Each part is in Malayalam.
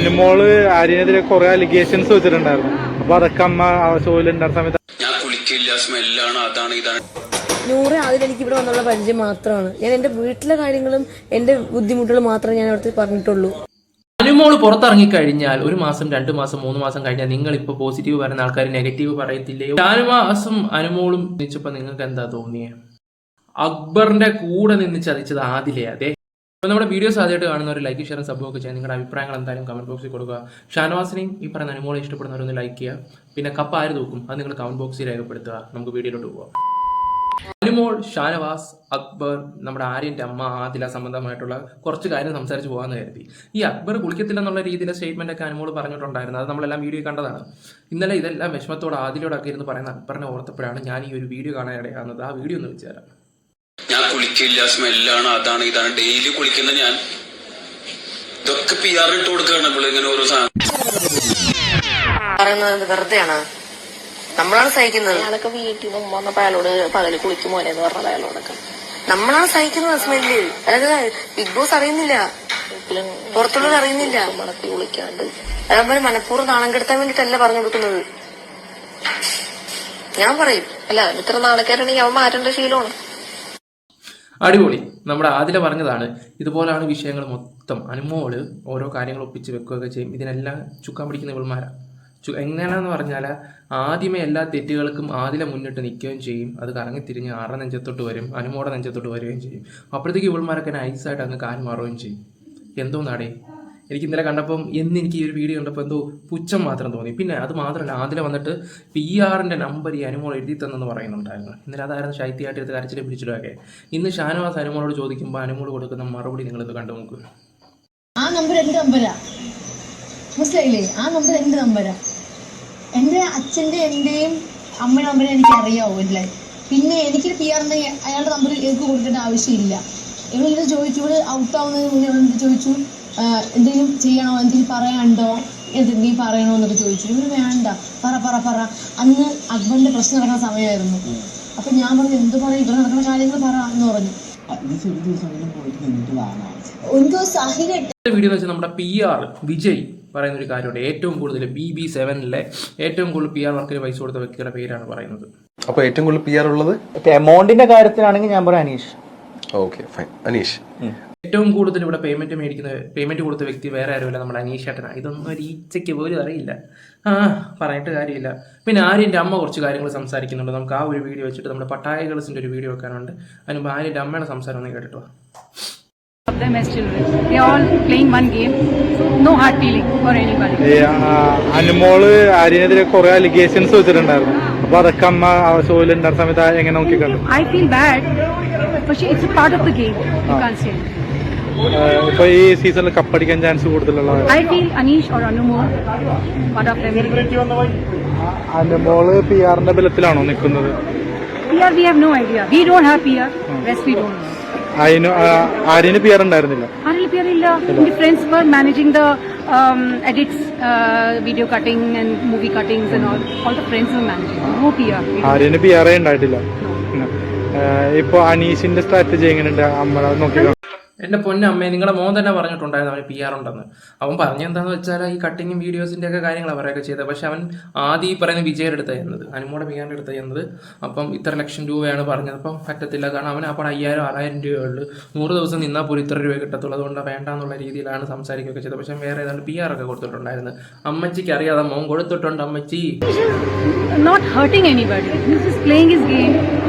അനുമോൾ ആര്യനെതിരെ കുറെ അലിഗേഷൻസ് വെച്ചിട്ടുണ്ടായിരുന്നു. അപ്പൊ അതൊക്കെ അമ്മ ഷോയിലുണ്ടായിരുന്ന സമയത്ത് ഞാൻ കുളിക്കില്ല സ്മെല്ലാണ് അതാണ് ഇതാണ്. നൂറ് ആദ്യം എനിക്ക് ഇവിടെ വന്നുള്ള പരിചയം മാത്രമാണ്. ഞാൻ എന്റെ വീട്ടിലെ കാര്യങ്ങളും എന്റെ ബുദ്ധിമുട്ടുകളും മാത്രമേ ഞാൻ അവിടുത്തെ പറഞ്ഞിട്ടുള്ളൂ. അനുമോൾ പുറത്തിറങ്ങിക്കഴിഞ്ഞാൽ ഒരു മാസം രണ്ട് മാസം മൂന്ന് മാസം കഴിഞ്ഞാൽ നിങ്ങൾ ഇപ്പൊ പോസിറ്റീവ് പറയുന്ന ആൾക്കാർ നെഗറ്റീവ് പറയത്തില്ലേ? അനുമാസം അനുമോളും നിച്ചപ്പോ നിങ്ങൾക്ക് എന്താ തോന്നിയേ? അക്ബറിന്റെ കൂടെ നിന്ന് ചതിച്ചത് ആദിലേ അതെ? അപ്പൊ നമ്മുടെ വീഡിയോസ് ആദ്യമായിട്ട് കാണുന്നവർ ലൈക്ക് ഷെയർ സബ് ഒക്കെ ചെയ്യാൻ നിങ്ങളുടെ അഭിപ്രായങ്ങൾ എന്തായാലും കമന്റ് ബോക്സിൽ കൊടുക്കുക. ഷാനവാസിനെയും ഈ പറയുന്ന അനുമോളെ ഇഷ്ടപ്പെടുന്നവരൊന്ന് ലൈക്ക് ചെയ്യുക. പിന്നെ കപ്പ് ആര് തൂക്കും? അത് നിങ്ങൾ കമന്റ് ബോക്സിൽ രേഖപ്പെടുത്തുക. നമുക്ക് വീഡിയോയിലോട്ട് പോകാം അനുമോൾ ഷാനവാസ് അക്ബർ നമ്മുടെ ആര്യന്റെ അമ്മ ആദില സംബന്ധമായിട്ടുള്ള കുറച്ച് കാര്യം സംസാരിച്ച് പോകാമെന്ന് കരുതി. ഈ അക്ബർ കുളിക്കത്തില്ലെന്നുള്ള രീതിയിലെ സ്റ്റേറ്റ്മെന്റ് ഒക്കെ അനുമോൾ പറഞ്ഞിട്ടുണ്ടായിരുന്നു. അത് നമ്മളെല്ലാം വീഡിയോ കണ്ടതാണ്. ഇന്നലെ ഇതെല്ലാം വിഷമത്തോടെ ആദിലോടൊക്കെ ഇരുന്ന് പറയുന്ന അക്ബറിനെ ഓർത്തപ്പോഴാണ് ഞാൻ ഈ ഒരു വീഡിയോ കാണാൻ ഇടയാകുന്നത് ആ വീഡിയോ ഒന്ന് വെച്ചുതരാം ഞാൻ കുളിക്കില്ല സ്മെല്ലാണ് അതാണ് ഇതാണ്. ഡെയിലി കുളിക്കുന്ന ഞാൻ. ഇതൊക്കെ പി ആർ ഇട്ട് കൊടുക്കുകയാണ് നമ്മൾ ഇങ്ങനെ ഓരോ സാധനം. പറയുന്നത് വെറുതെയാണ്. നമ്മളാണ് സഹിക്കുന്നത്. അയാളൊക്കെ വീട്ടിൽ നിന്ന് ഉമ്മ വന്നപ്പോ അയാളോട് പകൽ കുളിക്കും മോനെ എന്ന് പറഞ്ഞത് അയാളോടൊക്കെ നമ്മളാണ് സഹിക്കുന്നത് സ്മെല്ല് അതായത് ബിഗ് ബോസ് അറിയുന്നില്ല. പുറത്തുള്ളത് അറിയുന്നില്ല. മണത്തി കുളിക്കാണ്ട്. അതേപോലെ മനഃപൂർവം നാണം കെടുത്താൻ വേണ്ടിട്ടല്ല പറഞ്ഞു കൊടുക്കുന്നത്. ഞാൻ പറയും. അല്ല ഇത്ര നാണക്കാരുണ്ടെങ്കിൽ അവൻ മാറ്റേണ്ട ശീലമാണ്. അടിപൊളി. നമ്മുടെ ആദ്യം പറഞ്ഞതാണ് ഇതുപോലാണ് വിഷയങ്ങൾ മൊത്തം. അനുമോൾ ഓരോ കാര്യങ്ങൾ ഒപ്പിച്ച് വെക്കുകയൊക്കെ ചെയ്യും. ഇതിനെല്ലാം ചുക്കാൻ പിടിക്കുന്ന ഇവൾമാരാ. ചു എങ്ങനെയാണെന്ന് പറഞ്ഞാൽ ആദ്യമേ എല്ലാ തെറ്റുകൾക്കും ആദ്യം മുന്നിട്ട് നിൽക്കുകയും ചെയ്യും. അത് കറങ്ങി തിരിഞ്ഞ് ആറ നെഞ്ചത്തോട്ട് വരും? അനുമോടെ നെഞ്ചത്തോട്ട് വരികയും ചെയ്യും. അപ്പോഴത്തേക്ക് ഇവൾമാരൊക്കെ നൈസായിട്ട് അങ്ങ് കാൽ മാറുകയും ചെയ്യും. എന്തോ നാടേ? എനിക്ക് ഇന്നലെ കണ്ടപ്പം എന്ന് എനിക്ക് ഈ ഒരു വീഡിയോ കണ്ടപ്പോൾ എന്തോ പുച്ഛം മാത്രം തോന്നി. പിന്നെ അത് മാത്രമല്ല ആദ്യം വന്നിട്ട് പി ആറിന്റെ നമ്പർ ഈ അനുമോൾ എഴുതി തന്നെന്ന് പറയുന്നുണ്ടായിരുന്നു. ഇന്നലെ അതായിരുന്നു ശൈത്യമായിട്ട് എടുത്ത് കരച്ചിലെ പിടിച്ചിട്ടൊക്കെ ഇന്ന് ഷാനവാസ് അനുമോളോട് ചോദിക്കുമ്പോൾ അനുമോൾ കൊടുക്കുന്ന മറുപടി നിങ്ങളിത് കണ്ടു നോക്കൂ. ആ നമ്പർ എന്ത് നമ്പരാ മനസ്സിലായില്ലേ? ആ നമ്പർ എന്ത് നമ്പരാ എന്റെ അച്ഛന്റെ എന്റെയും അമ്മയുടെ നമ്പരെ എനിക്ക് അറിയാവൂ അല്ലേ പിന്നെ എനിക്ക് പി ആറിന്റെ അയാളുടെ നമ്പർ എനിക്ക് കൊടുക്കേണ്ട ആവശ്യമില്ല. ഇത് ചോദിച്ചു ഇവിടെ ഔട്ട് ആവുന്നതിന് മുന്നേ ചോദിച്ചു? എന്തെങ്കിലും ചെയ്യണോ എന്തെങ്കിലും പറയാനുണ്ടോ എന്തെങ്കിലും പറയണോ എന്നൊക്കെ ചോദിച്ചു. ഇവർ വേണ്ട പറ പറ പറ. അന്ന് അക്ബറിന്റെ പ്രശ്നം നടക്കുന്ന സമയമായിരുന്നു. അപ്പൊ ഞാൻ പറഞ്ഞു എന്ത് പറയും ഇവിടെ നടക്കുന്ന കാര്യങ്ങൾ പറ എന്ന് പറഞ്ഞു. വീഡിയോ വെച്ച് വെച്ചാൽ നമ്മുടെ പി ആർ വിജയ് പറയുന്ന ഒരു കാര്യമുണ്ട്. ഏറ്റവും കൂടുതൽ ബി ബി സെവനിലെ ഏറ്റവും കൂടുതൽ പി ആർ വർക്കിന് പൈസ കൊടുത്ത വ്യക്തിയുടെ പേരാണ് പറയുന്നത്. അപ്പൊ ഏറ്റവും കൂടുതൽ പി ആർ ഉള്ളത്? എമൗണ്ടിന്റെ കാര്യത്തിലാണെങ്കിൽ ഞാൻ പറയാം അനീഷ്. Okay fine Aneesh. ഏറ്റവും കൂടുതൽ ഇവിടെ പേയ്മെന്റ് മേടിക്കുന്ന പേയ്മെന്റ് കൊടുത്ത വ്യക്തി വേറെ ആരുമില്ല നമ്മുടെ അനീഷ് ചേട്ടനാണ് ഇതൊന്നും ഒരു ഈച്ചയ്ക്ക് പോലും അറിയില്ല. ആ പറഞ്ഞിട്ട് കാര്യമില്ല. പിന്നെ ആര്യന്റെ അമ്മ കുറച്ച് കാര്യങ്ങൾ സംസാരിക്കുന്നുണ്ട്. നമുക്ക് ആ ഒരു വീഡിയോ വെച്ചിട്ട് നമ്മുടെ പട്ടായ ഗേൾസിന്റെ ഒരു വീഡിയോ വെക്കാനുണ്ട്. അതിന് മുമ്പ് ആര്യന്റെ അമ്മയുടെ സംസാരം ഒന്ന് കേട്ടിട്ടോ of them as children. They are all playing one game, so no hard feeling for anybody. ഈ ആ, അനുമോൾ ആര്യനെതിരെ കുറെ അലിഗേഷൻസ് വെച്ചിട്ടുണ്ടായിരുന്നു. അപ്പൊ അതൊക്കെ അമ്മ ഷോയിലുണ്ടായിരുന്ന സമയത്ത് എങ്ങനെ നോക്കി കണ്ടു ഐ ഫീൽ ബാഡ് പക്ഷേ it's part of the game. ആ, ഇപ്പൊ ഈ സീസണിൽ കപ്പടിക്കാൻ ചാൻസ് കൂടുതലുള്ള I feel Aneesh or Anumol Anumol P ആറിന്റെ ബലത്തിലാണോ നിൽക്കുന്നത് ആര്യന് പി ആർ ഉണ്ടായിരുന്നില്ല? ആരും പി ഇല്ല. എന്റെ friends were managing the edits video cutting and movie cutting Aryan P ആറേ ഉണ്ടായിട്ടില്ല. ഇപ്പൊ അനീഷിന്റെ സ്ട്രാറ്റജി എങ്ങനെയുണ്ട്? അമ്മ നോക്കി എന്റെ പൊന്നമ്മേ നിങ്ങളുടെ മോൻ തന്നെ പറഞ്ഞിട്ടുണ്ടായിരുന്നു അവന് പി ആർ ഉണ്ടെന്ന്. അവൻ പറഞ്ഞെന്താന്ന് വെച്ചാൽ ഈ കട്ടിങ്ങും വീഡിയോസിന്റെ ഒക്കെ കാര്യങ്ങൾ അവരൊക്കെ ചെയ്തത്. പക്ഷെ അവൻ ആദ്യം ഈ പറയുന്ന വിജയുടെ അടുത്ത് ചെയ്യുന്നത് അനുമോടെ പി ആറിന്റെ അടുത്ത് ചെയ്യുന്നത് അപ്പം ഇത്ര ലക്ഷം രൂപയാണ് പറഞ്ഞത്. അപ്പം പറ്റത്തില്ല. കാരണം അവൻ അപ്പോൾ അയ്യായിരം ആറായിരം രൂപയുള്ളൂ നൂറ് ദിവസം നിന്നാൽ പോലും ഇത്ര രൂപ കിട്ടത്തുള്ളൂ. അതുകൊണ്ട് വേണ്ട എന്നുള്ള രീതിയിലാണ് സംസാരിക്കുകയൊക്കെ ചെയ്തത്. പക്ഷെ വേറെ ഏതാണ്ട് പി ആർ ഒക്കെ കൊടുത്തിട്ടുണ്ടായിരുന്നു. അമ്മച്ചിക്ക് അറിയാതെ മോൻ കൊടുത്തിട്ടുണ്ട് അമ്മച്ചി. Just playing his game. Actually,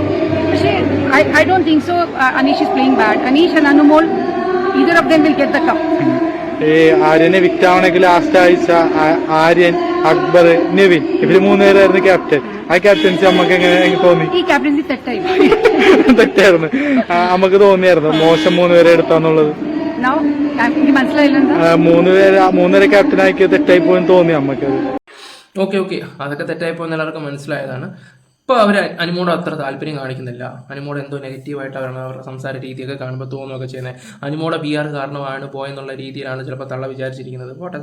I, I don't think so. Uh, Anish is playing bad. Anish and Anumol, either of them will get the cup. ഈ ആര്യനെ വിറ്റാവണമെങ്കിൽ ലാസ്റ്റ് ആഴ്ച ആര്യൻ അക്ബർ നിവിൻ ഇവർ മൂന്നുപേരായിരുന്നു ക്യാപ്റ്റൻ ആ ക്യാപ്റ്റൻസി നമുക്ക് എങ്ങനെ തോന്നി? ഈ ക്യാപ്റ്റൻസി തെറ്റായി. തെറ്റായിരുന്നു. നമുക്ക് തോന്നിയായിരുന്നു. മോശം മൂന്നുപേരെ എടുത്താന്നുള്ളത്. മൂന്നുപേര് മൂന്നുപേരെ ക്യാപ്റ്റൻ ആക്കിയത് തെറ്റായി പോയെന്ന് തോന്നി നമുക്ക് ഓക്കെ ഓക്കെ. അതൊക്കെ തെറ്റായി എന്ന് എല്ലാവർക്കും മനസ്സിലായതാണ്. ഇപ്പോൾ അവർ അനുമോട് അത്ര താല്പര്യം കാണിക്കുന്നില്ല. അനുമോട് എന്തോ നെഗറ്റീവായിട്ട് അവരാണ് അവരുടെ സംസാര രീതിയൊക്കെ കാണുമ്പോൾ തോന്നുകയൊക്കെ ചെയ്യുന്നത് അനുമോടെ ബി ആർ കാരണമാണ് പോയെന്നുള്ള രീതിയിലാണ് ചിലപ്പോൾ തള്ള വിചാരിച്ചിരിക്കുന്നത്. പോട്ടെ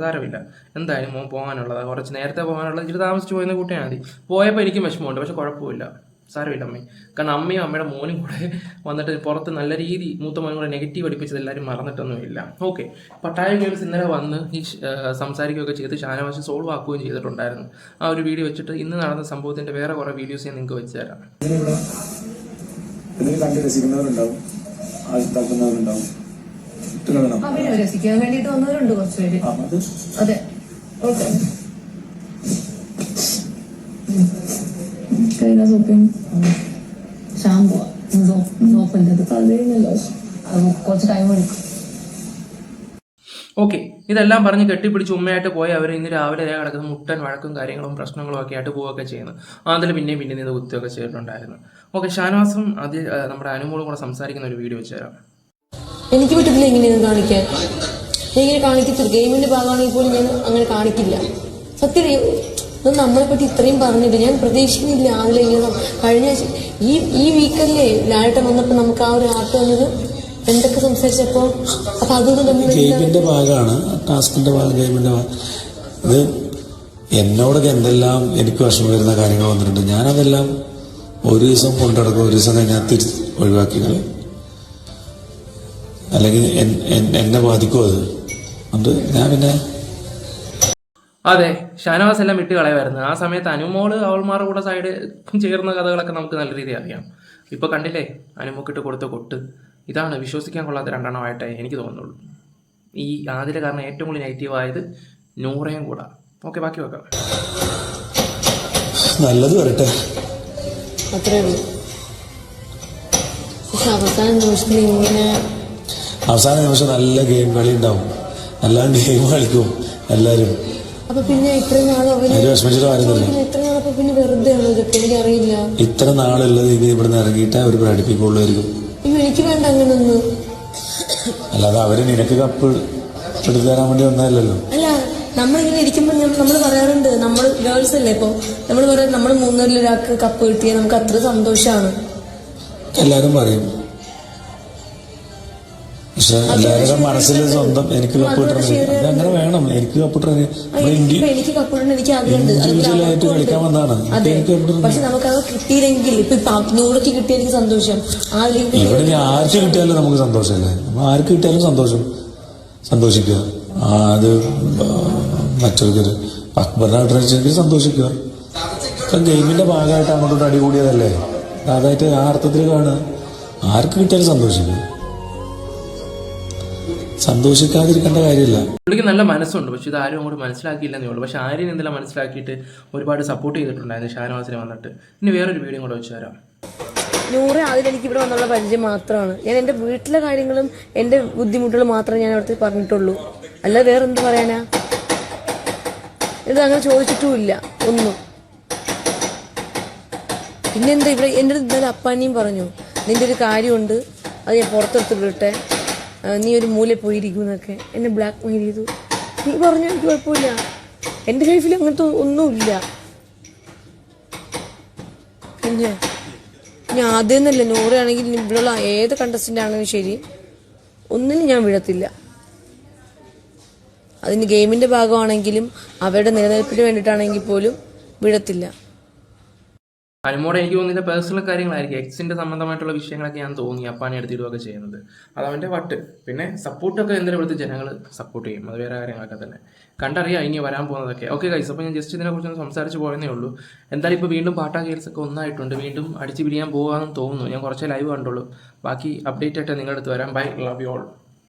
എന്തായാലും പോകാനുള്ളത്. കുറച്ച് നേരത്തെ പോകാനുള്ളത് ഇച്ചിരി താമസിച്ച് പോയെന്ന് കൂട്ടിയാൽ മതി. പോയപ്പോൾ എനിക്കും വിഷമമുണ്ട്. പക്ഷെ കുഴപ്പമില്ല. സാരമില്ല അമ്മേ. കാരണം അമ്മയും അമ്മയുടെ മോനും കൂടെ വന്നിട്ട് പുറത്ത് നല്ല രീതി മൂത്ത മോനും കൂടെ നെഗറ്റീവ് അടിപ്പിച്ചത് എല്ലാവരും മറന്നിട്ടൊന്നുമില്ല. ഓക്കെ പട്ടായ ഗേൾസ് ഇന്നലെ വന്ന് ഈ സംസാരിക്കുകയൊക്കെ ചെയ്ത് ഷാനവാശ് സോൾവ് ആക്കുകയും ചെയ്തിട്ടുണ്ടായിരുന്നു. ആ ഒരു വീഡിയോ വെച്ചിട്ട് ഇന്ന് നടന്ന സംഭവത്തിന്റെ വേറെ കുറേ വീഡിയോസ് ഞാൻ നിങ്ങൾക്ക് വെച്ച് തരാം. ഇതിന് കണ്ട് രസിക്കുന്നവരുണ്ടാവും. രസിക്കാൻ വേണ്ടിട്ട് വന്നവരുണ്ട് കുറച്ചുപേര്. ആ അത് അതെ. ഓക്കെ കൈലാ സോപ്പിങ് ഷാമ്പു സോപ്പിന്റെ അത് കളയുന്നല്ലോ അത് കുറച്ച് ടൈം എടുക്കും. ഓക്കെ. ഇതെല്ലാം പറഞ്ഞ് കെട്ടിപ്പിടിച്ച് ഉമ്മയായിട്ട് പോയി അവർ ഇന്ന് രാവിലെ വരെ കിടക്കുന്ന മുട്ടൻ വഴക്കും കാര്യങ്ങളും പ്രശ്നങ്ങളും ഒക്കെ ആയിട്ട് പോവുകയൊക്കെ ചെയ്യുന്നു. അതിൽ പിന്നെയും പിന്നെ ഇത് കുത്തിയൊക്കെ ചെയ്തിട്ടുണ്ടായിരുന്നു. ഓക്കെ ഷാനവാസും അത് നമ്മുടെ അനുമോളും കൂടെ സംസാരിക്കുന്ന ഒരു വീഡിയോ വെച്ച് തരാം. എനിക്ക് പറ്റത്തില്ല എങ്ങനെയാണ് കാണിക്കാൻ. ഞാൻ ഇങ്ങനെ കാണിക്കത്തില്ല. ഗെയിമിന്റെ ഭാഗമാണെങ്കിൽ പോലും ഞാൻ അങ്ങനെ കാണിക്കില്ല. സത്യം ഇത് നമ്മളെ പറ്റി ഇത്രയും പറഞ്ഞിട്ട് ഞാൻ പ്രതീക്ഷിക്കുന്നില്ല അതിലെ ഇങ്ങനെ കഴിഞ്ഞ ഈ ഈ വീക്കല്ലേ ലാലേട്ടൻ വന്നപ്പോൾ നമുക്ക് ആ ഒരു ആർട്ട് വന്നത്? എന്തൊക്കെ സംസാരിച്ചപ്പോ? അപ്പൊ അതൊന്നും നമ്മൾ ഗെയിമിന്റെ ഭാഗമാണ് ടാസ്കിന്റെ ഭാഗം ഗെയിമിന്റെ ഭാഗം. ഇത് എന്നോടൊക്കെ എന്തെല്ലാം എനിക്ക് വിഷമം വരുന്ന കാര്യങ്ങൾ വന്നിട്ടുണ്ട്. ഞാനതെല്ലാം ഒരു ദിവസം കൊണ്ടടക്കും ഒരു ദിവസം കഴിഞ്ഞാൽ തിരിച്ച് ഒഴിവാക്കി. കളയും അല്ലെങ്കിൽ എന്നെ ബാധിക്കും അത്? അതുകൊണ്ട് ഞാൻ പിന്നെ അതെ ഷാനവാസ് എല്ലാം വിട്ട് കളയുമായിരുന്നു. ആ സമയത്ത് അനുമോൾ അവൾമാരുടെ കൂടെ സൈഡ് ചേർന്ന കഥകളൊക്കെ നമുക്ക് നല്ല രീതിയിൽ അറിയാം. ഇപ്പൊ കണ്ടില്ലേ? അനുമോക്കിട്ട് കൊടുത്ത കൊട്ട്. ഇതാണ് വിശ്വസിക്കാൻ കൊള്ളാത്ത രണ്ടെണ്ണമായിട്ടേ എനിക്ക് തോന്നുന്നുള്ളൂ. ഈ ആദ്യ കാരണം ഏറ്റവും കൂടുതൽ നെഗറ്റീവ് ആയത് നൂറേയും കൂടെ. ഓക്കെ ബാക്കി വെക്കാം. നല്ലത് വരട്ടെ. ഇങ്ങനെ അവസാന നിമിഷം നല്ല ഗെയിം കളി ഉണ്ടാവും. നല്ല ഗെയിം കളിക്കും. എല്ലാവരും അപ്പൊ പിന്നെ ഇത്രയും നാൾ അവർ അതിൽ വിഷമിച്ചിട്ട് വരുന്നില്ല പിന്നെ ഇത്ര നാളപ്പോ പിന്നെ വെറുതെ ആണോ ഇതൊക്കെ? എനിക്കറിയില്ല ഇത്ര നാളുള്ളത് ഇനി ഇവിടുന്ന് ഇറങ്ങിയിട്ട് അവർ പ്രകടിപ്പിക്കുള്ളായിരിക്കും അയ്യോ എനിക്ക് വേണ്ട അങ്ങനൊന്നും. അല്ലാതെ അവർ നിനക്ക് കപ്പ് എടുത്തു തരാൻ വേണ്ടി വന്നതല്ലല്ലോ. അല്ല നമ്മളിങ്ങനെ ഇരിക്കുമ്പോൾ നമ്മൾ പറയാറുണ്ട് നമ്മൾ ഗേൾസ് അല്ലേ ഇപ്പൊ? നമ്മൾ പറയാം നമ്മൾ മൂന്നൂരിൽ ഒരാൾക്ക് കപ്പ് കിട്ടിയാൽ നമുക്ക് അത്ര സന്തോഷമാണ് എല്ലാരും പറയും പക്ഷെ എല്ലാവരുടെ മനസ്സിൽ സ്വന്തം എനിക്ക് കപ്പ് കിട്ടണം അത് അങ്ങനെ വേണം. എനിക്ക് കപ്പ് കിട്ടണം എനിക്ക് ആഗ്രഹമുണ്ട്. കളിക്കാൻ ഇടണം. പക്ഷെ നമുക്ക് കിട്ടിയില്ലെങ്കിൽ ഇപ്പൊ കിട്ടിയ എനിക്ക് സന്തോഷം. ഇവിടെ ആർക്ക് കിട്ടിയാലും നമുക്ക് സന്തോഷമല്ലേ? ആർക്ക് കിട്ടിയാലും സന്തോഷം. സന്തോഷിക്കുക. അത് മറ്റൊരു അക്ബറിനായിട്ട് സന്തോഷിക്കുക. ഇപ്പൊ ഗെയിമിന്റെ ഭാഗമായിട്ട് അങ്ങോട്ടോട്ട് അടികൂടിയതല്ലേ? അതായിട്ട് ആ അർത്ഥത്തിൽ കാണുക. ആർക്ക് കിട്ടിയാലും സന്തോഷിക്കുക സന്തോഷിക്കാതിരിക്കേണ്ട കാര്യമില്ല. പുള്ളിക്ക് നല്ല മനസ്സുണ്ട്. പക്ഷെ ഇത് ആരും അങ്ങോട്ട് മനസ്സിലാക്കിയില്ലെന്നേ ഉള്ളൂ. പക്ഷെ ആര്യൻ എന്തെല്ലാം മനസ്സിലാക്കിയിട്ട് ഒരുപാട് സപ്പോർട്ട് ചെയ്തിട്ടുണ്ടായിരുന്നു ഷാനവാസിനെ വന്നിട്ട്. ഇനി വേറൊരു വീഡിയോ കൂടെ വെച്ച് തരാം നൂറ് അതിൽ എനിക്ക് ഇവിടെ വന്നുള്ള പരിചയം മാത്രമാണ്. ഞാൻ എന്റെ വീട്ടിലെ കാര്യങ്ങളും എന്റെ ബുദ്ധിമുട്ടുകളും മാത്രമേ ഞാൻ അവിടുത്തെ പറഞ്ഞിട്ടുള്ളൂ. അല്ല വേറെ എന്ത് പറയാനാ? ഇത് അങ്ങനെ ചോദിച്ചിട്ടുമില്ല ഒന്നും. പിന്നെന്താ ഇവിടെ എന്റെ ഇന്നലെ അപ്പാനിയും പറഞ്ഞു നിന്റെ ഒരു കാര്യമുണ്ട് അത് ഞാൻ പുറത്തെടുത്ത് വിടട്ടെ. നീ ഒരു മൂല പോയിരിക്കും എന്നൊക്കെ. എന്നെ ബ്ലാക്ക് മെയിൽ ചെയ്തു. നീ പറഞ്ഞു എനിക്ക് കുഴപ്പമില്ല. എന്റെ ലൈഫിൽ അങ്ങനത്തെ ഒന്നുമില്ല. പിന്നെ ഞാൻ ആദ്യം എന്നല്ല നൂറാണെങ്കിൽ ഇവിടെയുള്ള ഏത് കണ്ടസ്റ്റന്റ് ആണെങ്കിലും ശരി. ഒന്നിനും ഞാൻ വീഴത്തില്ല അതിന് ഗെയിമിന്റെ ഭാഗമാണെങ്കിലും അവരുടെ നിലനിൽപ്പിന് വേണ്ടിയിട്ടാണെങ്കിൽ പോലും വീഴത്തില്ല അനുമോടെ എനിക്ക് തോന്നിയ പേഴ്സണൽ കാര്യങ്ങളായിരിക്കും. എക്സിന്റെ സംബന്ധമായിട്ടുള്ള വിഷയങ്ങളൊക്കെ ഞാൻ തോന്നി അപ്പാനെ എടുത്തിടുകയൊക്കെ ചെയ്യുന്നത്. അത് അവന്റെ വട്ട്. പിന്നെ സപ്പോർട്ടൊക്കെ എന്തിനും ഇവിടുത്തെ ജനങ്ങൾ സപ്പോർട്ട് ചെയ്യും? അത് വേറെ കാര്യങ്ങളൊക്കെ തന്നെ. കണ്ടറിയാം ഇനി വരാൻ പോകുന്നതൊക്കെ. ഓക്കെ കൈസ് അപ്പോൾ ഞാൻ ജസ്റ്റ് ഇതിനെ കുറിച്ച് സംസാരിച്ച് പോയെന്നേ ഉള്ളൂ. എന്തായാലും ഇപ്പോൾ വീണ്ടും പാട്ടാ ഒക്കെ ഒന്നായിട്ടുണ്ട്. വീണ്ടും അടിച്ച് പിരിയാൻ പോകാമെന്ന് തോന്നുന്നു. ഞാൻ കുറച്ച് ലൈവ് കണ്ടുള്ളൂ. ബാക്കി അപ്ഡേറ്റ് ആയിട്ട് നിങ്ങളുടെ അടുത്ത് വരാം. Bye love you all